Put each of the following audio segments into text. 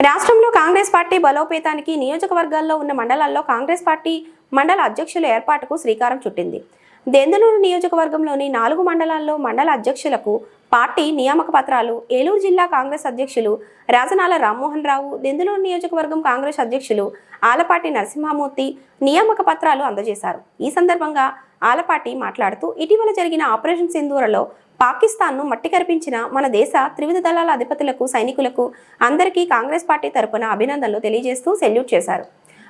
రాష్ట్రంలో కాంగ్రెస్ పార్టీ బలోపేతానికి నియోజకవర్గాల్లో ఉన్న మండలాల్లో కాంగ్రెస్ పార్టీ మండల అధ్యక్షుల ఏర్పాటుకు శ్రీకారం చుట్టింది. దెందలూరు నియోజకవర్గంలోని నాలుగు మండలాల్లో మండల అధ్యక్షులకు పార్టీ నియామక పత్రాలు ఏలూరు జిల్లా కాంగ్రెస్ అధ్యక్షులు రాజనాల రామ్మోహన్ రావు దెందులూరు నియోజకవర్గం కాంగ్రెస్ అధ్యక్షులు ఆలపాటి నరసింహమూర్తి నియామక పత్రాలు అందజేశారు. ఈ సందర్భంగా ఆలపాటి మాట్లాడుతూ ఇటీవల జరిగిన ఆపరేషన్ సింధూరలో పాకిస్తాన్ను మట్టి కరిపించిన మన దేశ త్రివిధ దళాల అధిపతులకు సైనికులకు అందరికీ కాంగ్రెస్ పార్టీ తరపున అభినందనలు తెలియజేస్తూ సెల్యూట్ చేశారు.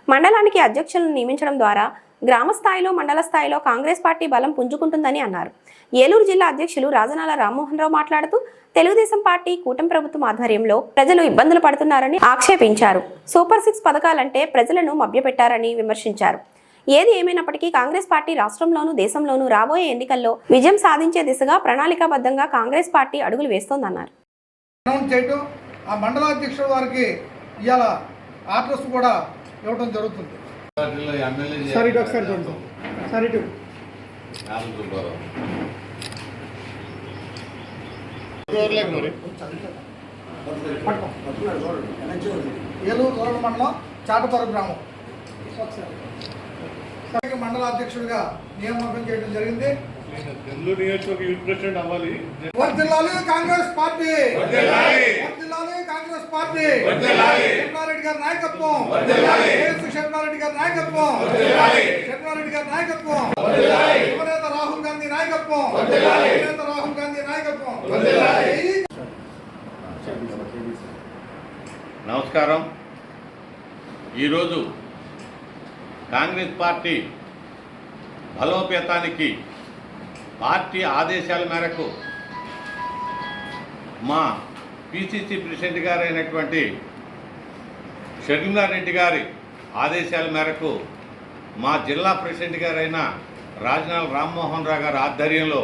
మండలానికి అధ్యక్షులను నియమించడం ద్వారా గ్రామ స్థాయిలో మండల స్థాయిలో కాంగ్రెస్ పార్టీ బలం పుంజుకుంటుందని అన్నారు. ఏలూరు జిల్లా అధ్యక్షులు రాజనాల రామ్మోహన్ రావు మాట్లాడుతూ తెలుగుదేశం పార్టీ కూటమి ప్రభుత్వం ఆధ్వర్యంలో ప్రజలు ఇబ్బందులు పడుతున్నారని ఆక్షేపించారు. సూపర్ సిక్స్ పథకాలంటే ప్రజలను మభ్యపెట్టారని విమర్శించారు. ఏది ఏమైనప్పటికీ కాంగ్రెస్ పార్టీ రాష్ట్రంలోనూ దేశంలోనూ రాబోయే ఎన్నికల్లో విజయం సాధించే దిశగా ప్రణాళికాబద్ధంగా కాంగ్రెస్ పార్టీ అడుగులు వేస్తోందన్నారు. అనౌన్స్ చేయటం ఆ మండలాధ్యక్షుల వారికి ఇవాళ ఆర్డర్స్ కూడా ఇవ్వడం జరుగుతుంది. పార్టీలో ఎమ్మెల్యే సార్ ఇటు ఒకసారి చూడండి. సార్ ఇటు. నాలుగు సుబ్బారావు. ఏలూరు రూరల్ మండలం చాటపర గ్రామం. సరిగ్గా మండలాధ్యక్షుడిగా నియామకం చేయడం జరిగింది. నెల్లూరు నియోజకవర్గ యూత్ ప్రెసిడెంట్ అవ్వాలి. వర్ధిల్లాలి కాంగ్రెస్ పార్టీ. వర్ధిల్లాలి కాంగ్రెస్ పార్టీ. శర్మారెడ్డి గారి నాయకత్వం. ఏఎస్ శర్మారెడ్డి గారి నాయకత్వం. శర్మారెడ్డి గారి నాయకత్వం. యువనేత రాహుల్ గాంధీ నాయకత్వం. యువనేత రాహుల్ గాంధీ నాయకత్వం. ఈ నమస్కారం. ఈరోజు కాంగ్రెస్ పార్టీ బలోపేతానికి పార్టీ ఆదేశాల మేరకు మా పిసిసి ప్రెసిడెంట్ గారు అయినటువంటి షర్మిలారెడ్డి గారి ఆదేశాల మేరకు మా జిల్లా ప్రెసిడెంట్ గారైన రాజనాల రామ్మోహన్ రావు గారి ఆధ్వర్యంలో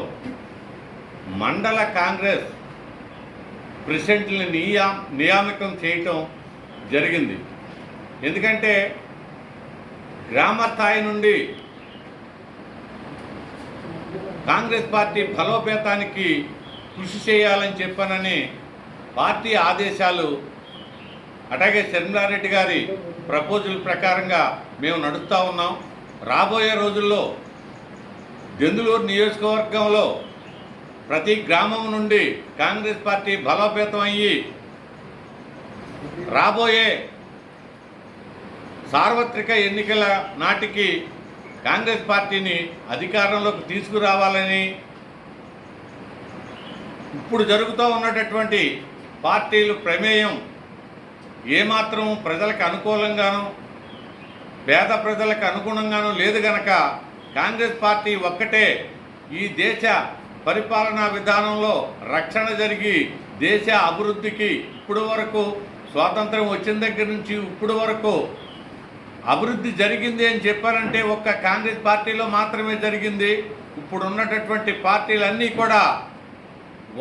మండల కాంగ్రెస్ ప్రెసిడెంట్ని నియా నియామకం చేయటం జరిగింది. ఎందుకంటే గ్రామ స్థాయి నుండి కాంగ్రెస్ పార్టీ బలోపేతానికి కృషి చేయాలని చెప్పానని పార్టీ ఆదేశాలు అట్లాగే శర్మిలారెడ్డి గారి ప్రపోజల్ ప్రకారంగా మేము నడుస్తూ ఉన్నాం. రాబోయే రోజుల్లో దెందులూరు నియోజకవర్గంలో ప్రతి గ్రామం నుండి కాంగ్రెస్ పార్టీ బలోపేతం అయ్యి రాబోయే సార్వత్రిక ఎన్నికల నాటికి కాంగ్రెస్ పార్టీని అధికారంలోకి తీసుకురావాలని ఇప్పుడు జరుగుతూ ఉన్నటటువంటి పార్టీలు ప్రమేయం ఏమాత్రం ప్రజలకు అనుకూలంగాను పేద ప్రజలకు అనుగుణంగాను లేదు గనక కాంగ్రెస్ పార్టీ ఒక్కటే ఈ దేశ పరిపాలనా విధానంలో రక్షణ జరిగి దేశ అభివృద్ధికి ఇప్పుడు వరకు స్వాతంత్రం వచ్చిన దగ్గర నుంచి ఇప్పుడు వరకు అభివృద్ధి జరిగింది అని చెప్పారంటే ఒక్క కాంగ్రెస్ పార్టీలో మాత్రమే జరిగింది. ఇప్పుడు ఉన్నటటువంటి పార్టీలన్నీ కూడా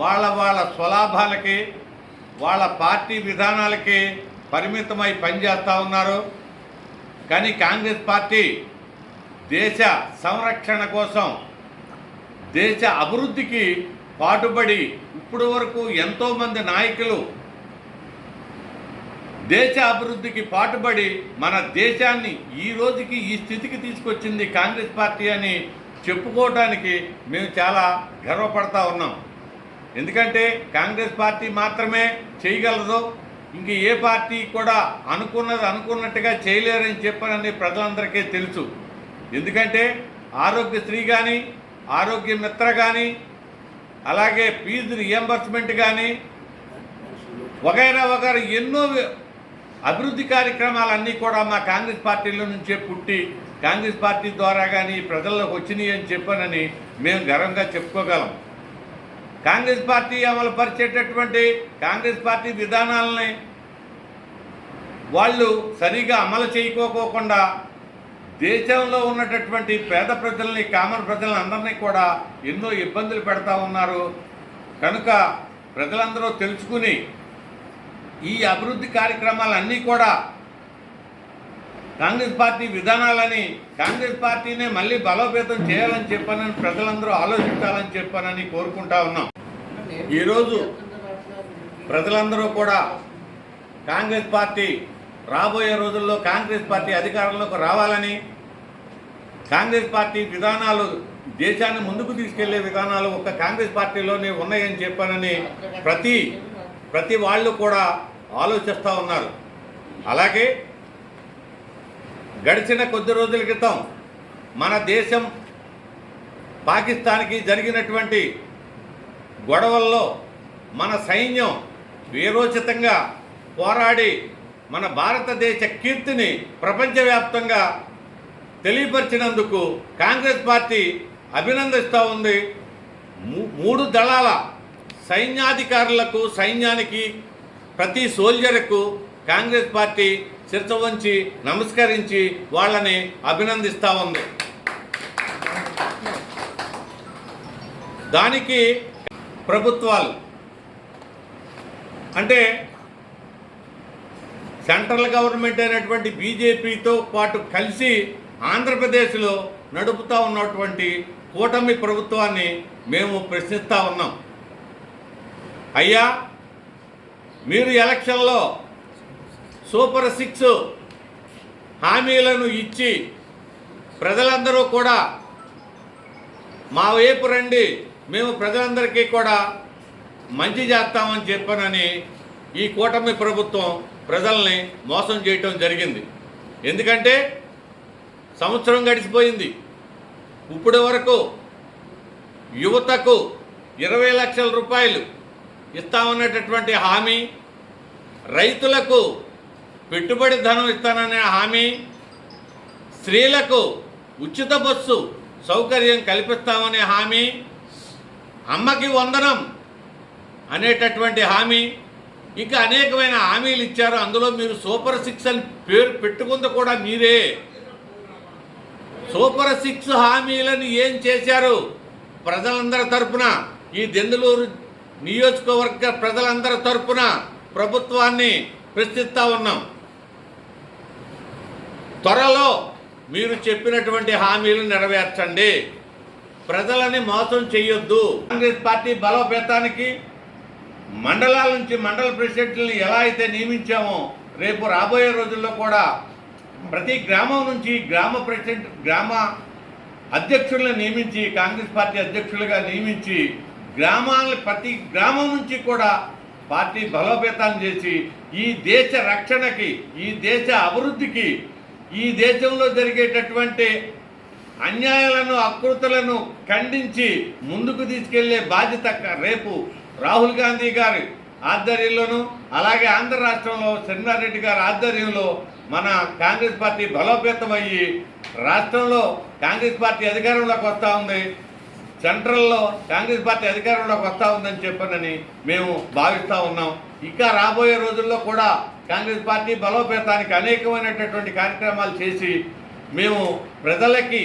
వాళ్ళ వాళ్ళ స్వలాభాలకి వాళ్ళ పార్టీ విధానాలకి పరిమితమై పనిచేస్తూ ఉన్నారు. కానీ కాంగ్రెస్ పార్టీ దేశ సంరక్షణ కోసం దేశ అభివృద్ధికి పాటుపడి ఇప్పుడు వరకు ఎంతోమంది నాయకులు దేశ అభివృద్ధికి పాటుపడి మన దేశాన్ని ఈ రోజుకి ఈ స్థితికి తీసుకొచ్చింది కాంగ్రెస్ పార్టీ అని చెప్పుకోవడానికి మేము చాలా గర్వపడతా ఉన్నాం. ఎందుకంటే కాంగ్రెస్ పార్టీ మాత్రమే చేయగలదు ఇంక ఏ పార్టీ కూడా అనుకున్నది అనుకున్నట్టుగా చేయలేరని చెప్పనని ప్రజలందరికీ తెలుసు. ఎందుకంటే ఆరోగ్యశ్రీ కానీ ఆరోగ్య మిత్ర కానీ అలాగే ఫీజు రియంబర్స్మెంట్ కానీ వగైరా వగైరా ఎన్నో అభివృద్ధి కార్యక్రమాలన్నీ కూడా మా కాంగ్రెస్ పార్టీలో నుంచే పుట్టి కాంగ్రెస్ పార్టీ ద్వారా కానీ ప్రజల్లోకి వచ్చినాయి అని చెప్పానని మేము గర్వంగా చెప్పుకోగలం. కాంగ్రెస్ పార్టీ అమలు పరిచేటటువంటి కాంగ్రెస్ పార్టీ విధానాలని వాళ్ళు సరిగా అమలు చేయకోకుండా దేశంలో ఉన్నటటువంటి పేద ప్రజల్ని కామన్ ప్రజలని అందరినీ కూడా ఎన్నో ఇబ్బందులు పెడతా ఉన్నారు. కనుక ప్రజలందరూ తెలుసుకుని ఈ అభివృద్ధి కార్యక్రమాలన్నీ కూడా కాంగ్రెస్ పార్టీ విధానాలని కాంగ్రెస్ పార్టీనే మళ్ళీ బలోపేతం చేయాలని చెప్పానని ప్రజలందరూ ఆలోచించాలని చెప్పానని కోరుకుంటా ఉన్నాం. ఈరోజు ప్రజలందరూ కూడా కాంగ్రెస్ పార్టీ రాబోయే రోజుల్లో కాంగ్రెస్ పార్టీ అధికారంలోకి రావాలని కాంగ్రెస్ పార్టీ విధానాలు దేశాన్ని ముందుకు తీసుకెళ్ళే విధానాలు ఒక కాంగ్రెస్ పార్టీలోనే ఉన్నాయని చెప్పానని ప్రతి ప్రతి వాళ్ళు కూడా ఆలోచిస్తూ ఉన్నారు. అలాగే గడిచిన కొద్ది రోజుల క్రితం మన దేశం పాకిస్తాన్కి జరిగినటువంటి గొడవల్లో మన సైన్యం వీరోచితంగా పోరాడి మన భారతదేశ కీర్తిని ప్రపంచవ్యాప్తంగా తెలియపరిచినందుకు కాంగ్రెస్ పార్టీ అభినందిస్తూ ఉంది. మూ- మూడు దళాల సైన్యాధికారులకు సైన్యానికి ప్రతి సోల్జర్కు కాంగ్రెస్ పార్టీ చిరత వంచి నమస్కరించి వాళ్ళని అభినందిస్తూ ఉంది. దానికి ప్రభుత్వాలు అంటే సెంట్రల్ గవర్నమెంట్ అయినటువంటి బీజేపీతో పాటు కలిసి ఆంధ్రప్రదేశ్లో నడుపుతూ ఉన్నటువంటి కూటమి ప్రభుత్వాన్ని మేము ప్రశ్నిస్తూ ఉన్నాం. అయ్యా మీరు ఎలక్షన్లో సూపర్ సిక్స్ హామీలను ఇచ్చి ప్రజలందరూ కూడా మా వైపు రండి మేము ప్రజలందరికీ కూడా మంచి చేస్తామని చెప్పానని ఈ కూటమి ప్రభుత్వం ప్రజల్ని మోసం చేయటం జరిగింది. ఎందుకంటే సంవత్సరం గడిచిపోయింది. ఇప్పటి వరకు యువతకు ఇరవై లక్షల రూపాయలు ఇస్తామన్నటువంటి హామీ రైతులకు పెట్టుబడి ధనం ఇస్తాననే హామీ స్త్రీలకు ఉచిత బస్సు సౌకర్యం కల్పిస్తామనే హామీ అమ్మకి వందనం అనేటటువంటి హామీ ఇంకా అనేకమైన హామీలు ఇచ్చారు. అందులో మీరు సూపర్ సిక్స్ అని పేరు పెట్టుకుంది కూడా మీరే. సూపర్ సిక్స్ హామీలను ఏం చేశారు? ప్రజలందరి తరపున ఈ దెందులూరు నియోజకవర్గ ప్రజలందరి తరపున ప్రభుత్వాన్ని ప్రశ్నిస్తూ ఉన్నాం. త్వరలో మీరు చెప్పినటువంటి హామీలు నెరవేర్చండి. ప్రజలని మోసం చేయొద్దు. కాంగ్రెస్ పార్టీ బలోపేతానికి మండలాల నుంచి మండల ప్రెసిడెంట్లను ఎలా అయితే నియమించామో రేపు రాబోయే రోజుల్లో కూడా ప్రతి గ్రామం నుంచి గ్రామ ప్రెసిడెంట్ గ్రామ అధ్యక్షులను నియమించి కాంగ్రెస్ పార్టీ అధ్యక్షులుగా నియమించి గ్రామాలను ప్రతి గ్రామం నుంచి కూడా పార్టీ బలోపేతాన్ని చేసి ఈ దేశ రక్షణకి ఈ దేశ అభివృద్ధికి ఈ దేశంలో జరిగేటటువంటి అన్యాయాలను అకృతులను ఖండించి ముందుకు తీసుకెళ్ళే బాధ్యత రేపు రాహుల్ గాంధీ గారి ఆధ్వర్యంలోను అలాగే ఆంధ్ర రాష్ట్రంలో శర్మారెడ్డి గారి ఆధ్వర్యంలో మన కాంగ్రెస్ పార్టీ బలోపేతం అయ్యి రాష్ట్రంలో కాంగ్రెస్ పార్టీ అధికారంలోకి వస్తూ ఉంది. సెంట్రల్లో కాంగ్రెస్ పార్టీ అధికారంలోకి వస్తూ ఉందని చెప్పానని మేము భావిస్తూ ఉన్నాం. ఇంకా రాబోయే రోజుల్లో కూడా కాంగ్రెస్ పార్టీ బలోపేతానికి అనేకమైనటువంటి కార్యక్రమాలు చేసి మేము ప్రజలకి